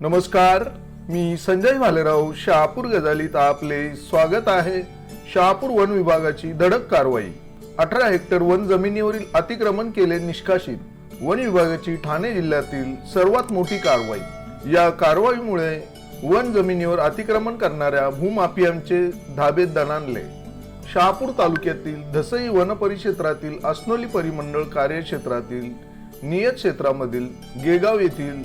नमस्कार मी संजय भालेराव शहापूर गजालीत आपले स्वागत आहे. शहापूर वन विभागाची धडक कारवाई. अठरा हेक्टर वन जमिनीवरील अतिक्रमण केले निष्कासित. वन विभागाची ठाणे जिल्ह्यातील सर्वात मोठी कारवाई. या कारवाईमुळे वन जमिनीवर अतिक्रमण करणाऱ्या भूमाफियांचे धाबे दणाणले शहापूर तालुक्यातील धसई वन परिक्षेत्रातील अस्नोली परिमंडळ कार्यक्षेत्रातील नियत क्षेत्रामधील गेगाव येथील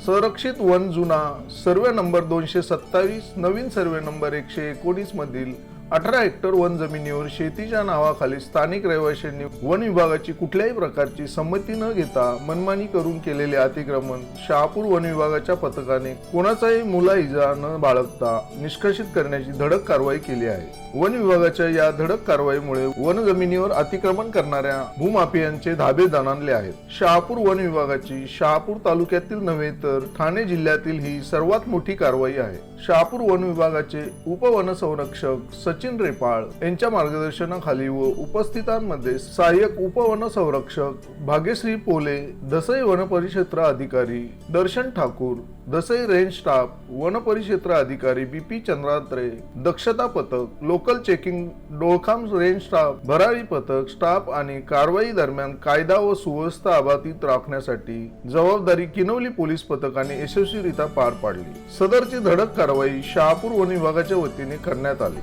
संरक्षित वन जुना सर्वे नंबर दोनशे सत्तावीस नवीन सर्वे नंबर एकशे एकोणीस मधील अठरा हेक्टर वन जमिनीवर शेतीच्या नावाखाली स्थानिक रहिवाशांनी वन विभागाची कुठल्याही प्रकारची संमती न घेता मनमानी करून केलेले अतिक्रमण शहापूर वन विभागाच्या पथकाने कोणाचाही मुलाइजा न बाळगता निष्कासित करण्याची धडक कारवाई केली आहे. वन विभागाच्या या धडक कारवाईमुळे वन जमिनीवर अतिक्रमण करणाऱ्या भूमाफियांचे धाबे दणाणले आहेत. शहापूर वन विभागाची शहापूर तालुक्यातील नव्हे तर ठाणे जिल्ह्यातील ही सर्वात मोठी कारवाई आहे. शहापूर वन विभागाचे उपवन संरक्षक सचिन रेपाळ यांच्या मार्गदर्शनाखाली व उपस्थितांमध्ये सहाय्यक उपवन संरक्षक भाग्यश्री पोले दसई वनपरिक्षेत्र अधिकारी दर्शन ठाकूर दसई रेंज स्टाफ वनपरिक्षेत्र अधिकारी बी पी चंद्रात्रे दक्षता पथक local checking Dolkham range staff भरारी पथक स्टाफ आणि कारवाई दरम्यान कायदा व सुव्यवस्था अबाधित राखण्यासाठी जबाबदारी किनवली पोलीस पथकाने यशस्वीरित्या पार पाडली. सदरची धडक कारवाई शहापूर वन विभागाच्या वतीने करण्यात आली.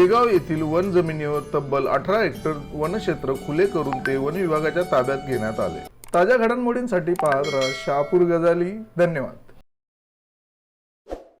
गेगाव येथील वन जमिनीवर तब्बल अठरा हेक्टर वनक्षेत्र खुले करून ते वन विभागाच्या ताब्यात घेण्यात आले. ताज्या घडामोडींसाठी पाहत राहा शहापूर गजाली. धन्यवाद.